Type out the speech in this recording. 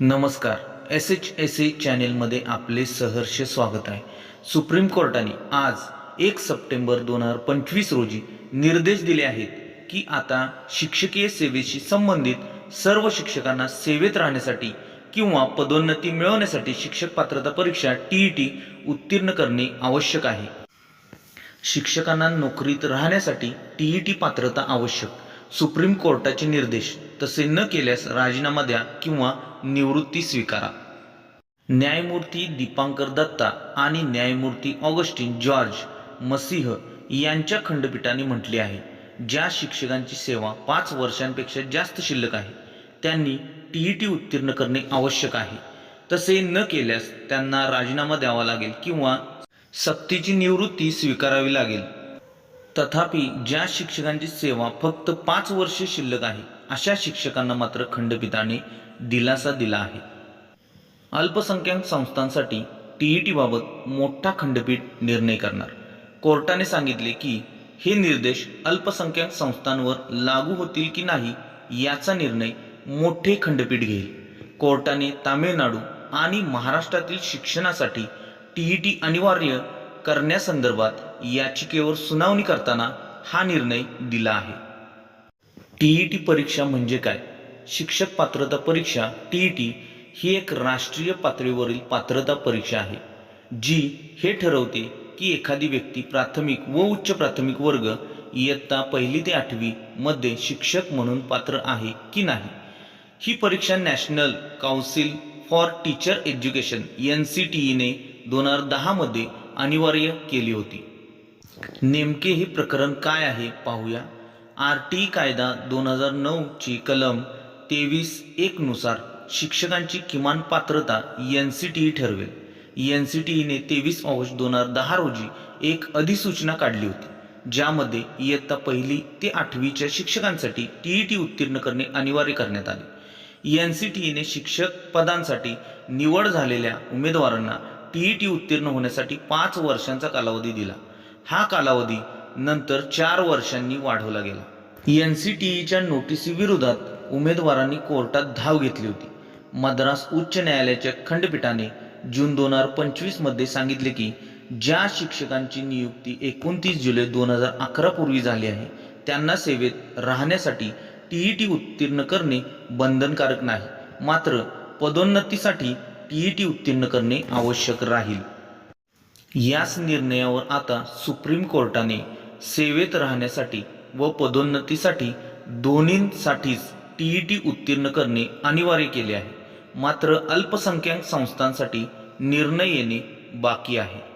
नमस्कार. S H S A चॅनेलमध्ये आपले सहर्ष स्वागत आहे. सुप्रीम कोर्टाने आज एक सप्टेंबर दोन हजार पंचवीस रोजी निर्देश दिले आहेत की आता शिक्षकीय सेवेशी संबंधित सर्व शिक्षकांना सेवेत राहण्यासाठी किंवा पदोन्नती मिळवण्यासाठी शिक्षक पात्रता परीक्षा टी ई टी उत्तीर्ण करणे आवश्यक आहे. शिक्षकांना नोकरीत राहण्यासाठी टी ई टी पात्रता आवश्यक. सुप्रीम कोर्टाचे निर्देश तसे न केल्यास राजीनामा द्या किंवा निवृत्ती स्वीकारा. न्यायमूर्ती दीपांकर दत्ता आणि न्यायमूर्ती ऑगस्टिन जॉर्ज मसीह यांच्या खंडपीठाने म्हटले आहे ज्या शिक्षकांची सेवा पाच वर्षांपेक्षा जास्त शिल्लक आहे त्यांनी टी टी उत्तीर्ण करणे आवश्यक आहे. तसे न केल्यास त्यांना राजीनामा द्यावा लागेल किंवा सक्तीची निवृत्ती स्वीकारावी लागेल. तथापि ज्या शिक्षकांची सेवा फक्त पाच वर्षे शिल्लक आहे अशा शिक्षकांना मात्र खंडपीठाने दिलासा दिला आहे. अल्पसंख्याक संस्थांसाठी टी ई टीबाबत मोठा खंडपीठ निर्णय करणार. कोर्टाने सांगितले की हे निर्देश अल्पसंख्याक संस्थांवर लागू होतील की नाही याचा निर्णय मोठे खंडपीठ घेईल. कोर्टाने तामिळनाडू आणि महाराष्ट्रातील शिक्षणासाठी टीईटी अनिवार्य करण्यासंदर्भात याचिकेवर सुनावणी करताना हा निर्णय दिला आहे. टीईटी परीक्षा म्हणजे काय? शिक्षक पात्रता परीक्षा टीईटी ही एक राष्ट्रीय पातळीवरील पात्रता परीक्षा आहे जी हे ठरवते की एखादी व्यक्ती प्राथमिक व उच्च प्राथमिक वर्ग इयत्ता पहिली ते आठवी मध्ये शिक्षक म्हणून पात्र आहे की नाही? ही परीक्षा National Council for Teacher Education N C T ईने दोन हजार दहामध्ये अनिवार्य केली होती. नेमके हे प्रकरण काय आहे पाहूया. आर टी कायदा दोन हजार नऊची कलम तेवीस एकनुसार शिक्षकांची किमान पात्रता एन सी टी ई ठरवेल. एन सी टी ईने तेवीस ऑगस्ट दोन हजार दहा रोजी एक अधिसूचना काढली होती ज्यामध्ये इयत्ता पहिली ते आठवीच्या शिक्षकांसाठी टी ई टी उत्तीर्ण करणे अनिवार्य करण्यात आले. एन सी टी ईने शिक्षक पदांसाठी निवड झालेल्या उमेदवारांना टी ई टी उत्तीर्ण होण्यासाठी पाच वर्षांचा कालावधी दिला. हा कालावधी नंतर चार वर्षांनी वाढवला गेला. एन सी टी ईच्या नोटिसीविरोधात उमेदवारांनी कोर्टात धाव घेतली होती. मद्रास उच्च न्यायालयाच्या खंडपीठाने जून दोन हजार पंचवीसमध्ये सांगितले की ज्या शिक्षकांची नियुक्ती एकोणतीस जुलै दोन हजार अकरा पूर्वी झाली आहे त्यांना सेवेत राहण्यासाठी टीईटी उत्तीर्ण करणे बंधनकारक नाही. मात्र पदोन्नतीसाठी टी उत्तीर्ण करणे आवश्यक राहील. याच निर्णयावर आता सुप्रीम कोर्टाने सेवेत राहण्यासाठी व पदोन्नतीसाठी दोन्हींसाठीच टीईटी उत्तीर्ण करणे अनिवार्य केले आहे. मात्र अल्पसंख्याक संस्थांसाठी निर्णय येणे बाकी आहे.